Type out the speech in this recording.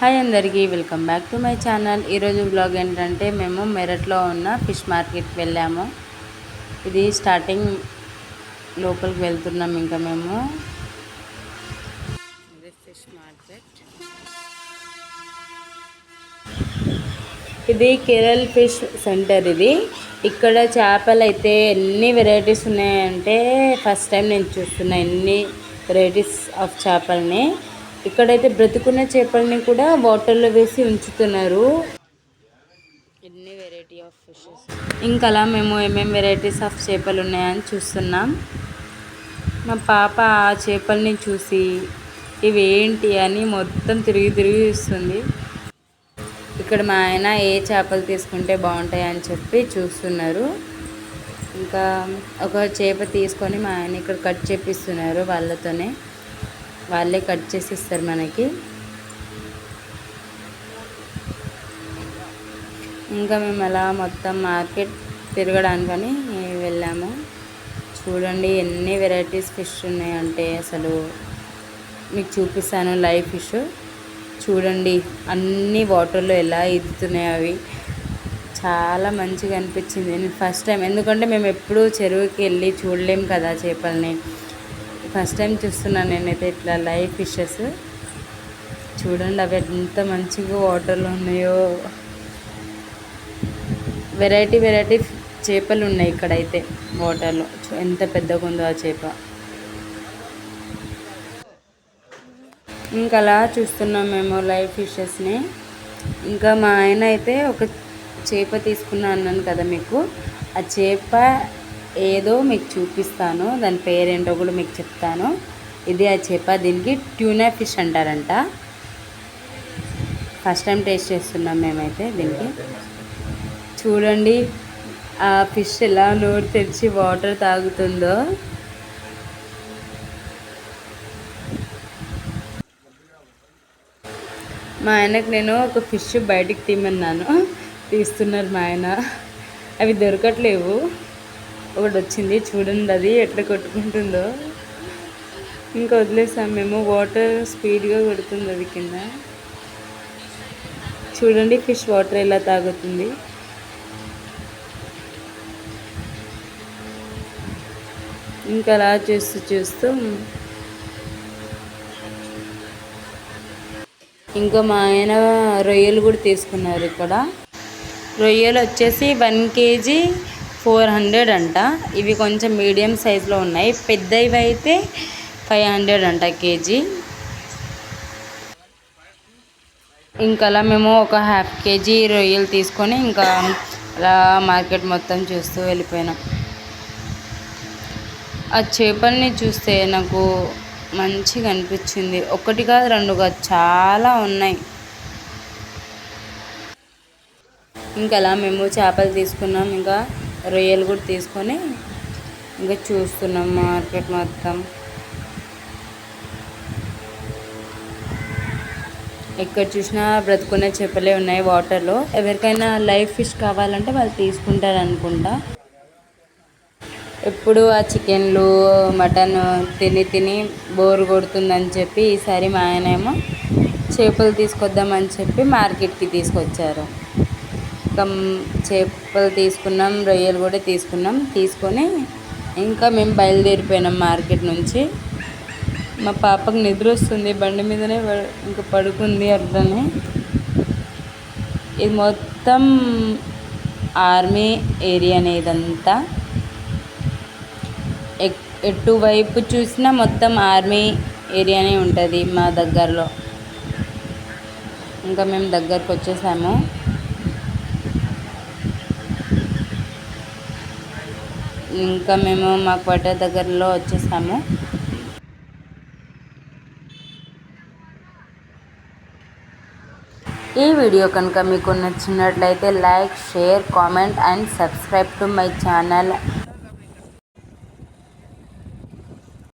Hi అందరికీ welcome back to my channel. ఈరోజు blog ఏంటంటే మేము మెరట్లో ఉన్న ఫిష్ మార్కెట్కి వెళ్ళాము. ఇది స్టార్టింగ్ లోపలికి వెళ్తున్నాం ఇంకా మేము. Fish market. ఇది కేరళ ఫిష్ సెంటర్ ఇది. ఇక్కడ చేపలు అయితే ఎన్ని వెరైటీస్ ఉన్నాయంటే ఫస్ట్ టైం నేను చూస్తున్నా ఎన్ని వెరైటీస్ ఆఫ్ చేపల్ని. ఇక్కడైతే బ్రతుకున్న చేపల్ని కూడా వాటర్లో వేసి ఉంచుతున్నారు. ఎన్ని వెరైటీ ఆఫ్ ఫిషెస్ ఇంకా అలా మేము ఏమేమి వెరైటీస్ ఆఫ్ చేపలు ఉన్నాయని చూస్తున్నాం. మా పాప ఆ చేపల్ని చూసి ఇవి ఏంటి అని మొత్తం తిరిగి తిరిగి చూస్తుంది. ఇక్కడ మా ఆయన ఏ చేపలు తీసుకుంటే బాగుంటాయి అని చెప్పి చూస్తున్నారు. ఇంకా ఒక చేప తీసుకొని మా ఆయన ఇక్కడ కట్ చేపిస్తున్నారు వాళ్ళతోనే. వాళ్ళే కట్ చేసి ఇస్తారు మనకి. ఇంకా మేము అలా మొత్తం మార్కెట్ తిరగడానికని వెళ్ళాము. చూడండి ఎన్ని వెరైటీస్ ఫిష్ ఉన్నాయంటే అసలు మీకు చూపిస్తాను లైవ్ ఫిష్. చూడండి అన్ని వాటర్లో ఎలా ఎదుగుతున్నాయి అవి. చాలా మంచిగా అనిపించింది. నేను ఫస్ట్ టైం ఎందుకంటే మేము ఎప్పుడూ చెరువుకి వెళ్ళి చూడలేము కదా చేపల్ని. ఫస్ట్ టైం చూస్తున్నాను నేనైతే ఇట్లా లైవ్ ఫిషెస్. చూడండి అవి ఎంత మంచిగా వాటర్లో ఉన్నాయో. వెరైటీ వెరైటీ చేపలు ఉన్నాయి ఇక్కడైతే వాటర్లో ఎంత పెద్దగా ఉందో ఆ చేప. ఇంకా అలా చూస్తున్నాం మేము లైవ్ ఫిషెస్ని. ఇంకా మా ఆయన అయితే ఒక చేప తీసుకున్నా అన్నాను కదా మీకు. ఆ చేప ఏదో మీకు చూపిస్తాను. దాని పేరేంటో కూడా మీకు చెప్తాను. ఇది ఆ చేప. దీనికి ట్యూనా ఫిష్ అంటారంట. ఫస్ట్ టైం టేస్ట్ చేస్తున్నాం మేమైతే దీనికి. చూడండి ఆ ఫిష్ ఎలా నోరు తెరిచి వాటర్ తాగుతుందో. మా ఆయనకు నేను ఒక ఫిష్ బయటికి తీమన్నాను తీస్తున్నారు మా ఆయన. అవి దొరకట్లేవు. ఒకటి వచ్చింది చూడండి అది ఎట్లా కొట్టుకుంటుందో. ఇంకా వదిలేసాం మేము వాటర్ స్పీడ్గా కొడుతుంది అది కింద. చూడండి ఫిష్ వాటర్ ఎలా తాగుతుంది. ఇంకా అలా చూస్తూ చూస్తూ ఇంకా మా ఆయన రొయ్యలు కూడా తీసుకున్నారు ఇక్కడ. రొయ్యలు వచ్చేసి వన్ కేజీ ఫోర్ హండ్రెడ్ అంట. ఇవి కొంచెం మీడియం సైజులో ఉన్నాయి. పెద్దవి అయితే ఫైవ్ హండ్రెడ్ అంట కేజీ. ఇంకలా మేము ఒక హాఫ్ కేజీ రొయ్యలు తీసుకొని ఇంకా అలా మార్కెట్ మొత్తం చూస్తూ వెళ్ళిపోయినాం. ఆ చేపల్ని చూస్తే నాకు మంచిగా అనిపించింది. ఒకటి కాదు రెండు కాదు చాలా ఉన్నాయి. ఇంకా అలా మేము చేపలు తీసుకున్నాం. ఇంకా రొయ్యలు కూడా తీసుకొని ఇంకా చూస్తున్నాం మార్కెట్ మొత్తం. ఎక్కడ చూసినా బ్రతుకునే చేపలే ఉన్నాయి వాటర్లో. ఎవరికైనా లైవ్ ఫిష్ కావాలంటే వాళ్ళు తీసుకుంటారు అనుకుంటా. ఎప్పుడు ఆ చికెన్లు మటన్ తిని తిని బోర్ కొడుతుందని చెప్పి ఈసారి మా ఆయన ఏమో చేపలు తీసుకొద్దామని చెప్పి మార్కెట్కి తీసుకొచ్చారు. మొత్తం చేపలు తీసుకున్నాం రొయ్యలు కూడా తీసుకున్నాం. తీసుకొని ఇంకా మేము బయలుదేరిపోయినాం మార్కెట్ నుంచి. మా పాపకు నిద్ర వస్తుంది బండి మీదనే ఇంకా పడుకుంది అట్లనే. ఇది మొత్తం ఆర్మీ ఏరియానే ఇదంతా. ఎటువైపు చూసినా మొత్తం ఆర్మీ ఏరియానే ఉంటుంది మా దగ్గరలో. ఇంకా మేము దగ్గరకు వచ్చేసాము ఇంకా మేము మా క్వార్టర్ దగ్గరలో వచ్చేసాము. ఈ వీడియో కనుక మీకు నచ్చినట్లయితే like share comment and subscribe to my channel.